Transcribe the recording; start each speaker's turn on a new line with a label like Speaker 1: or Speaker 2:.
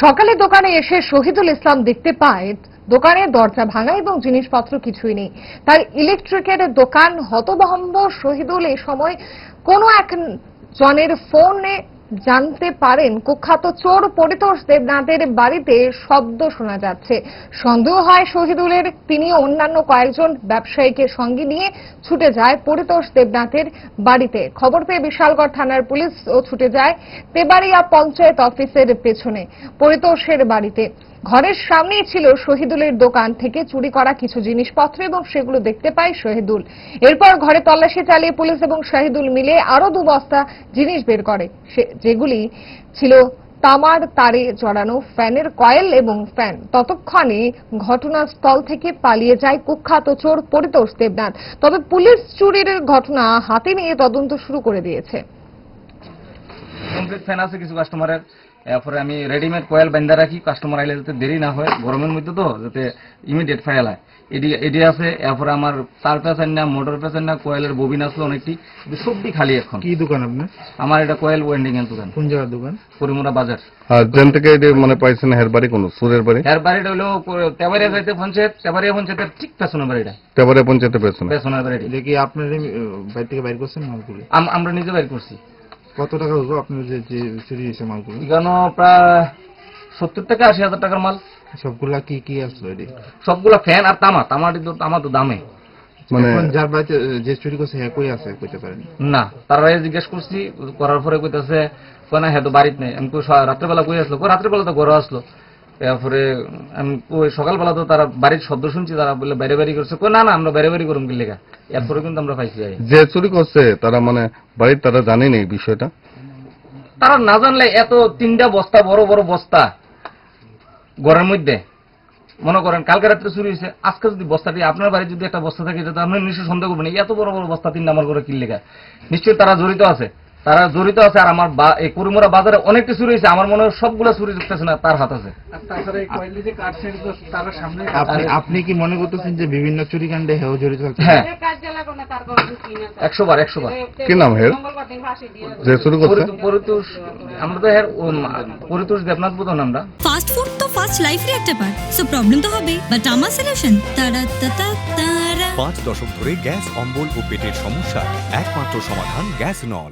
Speaker 1: সকালে দোকানে এসে শহীদুল ইসলাম দেখতে পায়, দোকানের দরজা ভাঙা এবং জিনিসপত্র কিছুই নেই। তার ইলেকট্রিকের দোকান হতভম্ব শহীদুল এ সময় কোনো এক জনের ফোনে জানতে পারেন, কুখ্যাত চোর পরিতোষ দেবনাথের বাড়িতে শব্দ শোনা যাচ্ছে। সন্দেহ হয় শহীদুলের তিনি অন্যান্য কয়েকজন ব্যবসায়ীকে সঙ্গে নিয়ে ছুটে যায় পরিতোষ দেবনাথের বাড়িতে। খবর পেয়ে বিশালগড় থানার পুলিশ ও ছুটে যায় তেবাড়িয়া পঞ্চায়েত অফিসের পেছনে পরিতোষের বাড়িতে। ঘরের সামনেই ছিল শহীদুলের দোকান থেকে চুরি করা কিছু জিনিসপত্র এবং সেগুলো দেখতে পায় শহীদুল। এরপর ঘরে তল্লাশি চালিয়ে পুলিশ এবং শহীদুল মিলে আরও দু বস্তা জিনিস বের করে। যেগুলি ছিল তামার তারে জড়ানো, ফ্যানের কয়েল এবং ফ্যান। ততক্ষণে ঘটনাস্থল থেকে পালিয়ে যায় কুখ্যাত চোর পরিতোষ দেবনাথ। তবে পুলিশ চুরির ঘটনা হাতে নিয়ে তদন্ত শুরু করে দিয়েছে।
Speaker 2: কমপ্লিট ফ্যান আছে কিছু কাস্টমারের এরপরে আমি রেডিমেড কয়েল বান্ধা রাখি কাস্টমার আইলে যাতে দেরি না হয় গরমের মধ্যে তো যাতে ইমিডিয়েট ফায়াল হয় এডি এডি আছে এরপরে আমার তার পেছান না মোটর পেছান না কয়েলের ববিন আছে অনেকটি সবটি খালি এখন।
Speaker 3: কি দোকান আপনার?
Speaker 2: আমার এটা কয়েল ওয়েন্ডিং এর দোকান।
Speaker 3: কোন জায়গার দোকান?
Speaker 2: পরিমুরা বাজার।
Speaker 4: আর যেন থেকে মানে পাইছেন হের বাড়ি কোন সুরের বাড়ি?
Speaker 2: এর বাড়িটা হলো তেবারিয়া যাইতে পঞ্চায়েত তেবারিয়া পঞ্চায়েতের ঠিক পেছনের বাড়িটা।
Speaker 4: তেবারে পঞ্চায়েতের পেছনে?
Speaker 2: পেছনের বাড়িটি।
Speaker 3: এটা কি আপনার বাড়ি থেকে বাইর করছেন
Speaker 2: আম- আমরা নিজে বাইর করছি।
Speaker 3: কত টাকা হলো আপনার যে যে চুরি হয়েছে মালগুলো?
Speaker 2: এখানে প্রায় সত্তর থেকে আশি হাজার টাকার মাল।
Speaker 3: সবগুলা কি কি আসলো এটি?
Speaker 2: সবগুলা ফ্যান আর তামা তামাটি তো তামা তো দামে।
Speaker 4: মানে
Speaker 3: যার বাড়িতে যে চুরি করছে হ্যাঁ কই আছে কইতে পারেন?
Speaker 2: না তারা জিজ্ঞেস করছি করার পরে কইতাছে কয় না হ্যাঁ তো বাড়িতে নেই। আমি রাত্রেবেলা কই আসলো? রাত্রে রাত্রেবেলা তো ঘরে আসলো। তারপরে আমি কই সকালবেলা তো তারা বাড়ির শব্দ শুনছি তারা বলে বাইরে বাড়ি করছে? কই না না আমরা বাইরে বাড়ি করুম কি লেখা এরপরে কিন্তু আমরা পাইছি।
Speaker 4: যে চুরি করছে তারা মানে বাড়ির তারা জানেনি এই বিষয়টা?
Speaker 2: তারা না জানলে এত তিনটা বস্তা বড় বড় বস্তা ঘরের মধ্যে। মনে করেন কালকে রাত্রে চুরি হয়েছে। আজকে যদি বস্তাটি আপনার বাড়ি যদি একটা বস্তা থাকে আপনি নিশ্চয়ই সন্দেহ করবেন এত বড় বড় বস্তা তিন নাম্বার করে লেখা নিশ্চয়ই তারা জড়িত আছে। তারা জড়িত আছে আর আমার এই কুড়িমুড়া বাজারে অনেকটা চুরি হয়েছে আমার মনে হয় সবগুলো চুরি ঢুকতেছে না তার হাত আছে।
Speaker 3: আপনি আপনি কি মনে করতেছেন যে বিভিন্ন চুরি কাণ্ডে হেও জড়িত
Speaker 2: হ্যাঁ।
Speaker 5: একশো
Speaker 2: একশো বার একশো বার।
Speaker 4: কি নাম হের? যে চুরি করছে?
Speaker 2: পরিতোষ- পরিতোষ আমরা তো উম, দেবনাথ বোধন আমরা
Speaker 6: ফাস্ট ফুড তো ফাস্ট লাইফের একটা পার্ট সো প্রবলেম তো হবে। বাট আমার সলিউশন তারা তারা তারা।
Speaker 7: পাঁচ দশক ধরে গ্যাস অম্বল ও পেটের সমস্যা। একমাত্র সমাধান গ্যাস নল।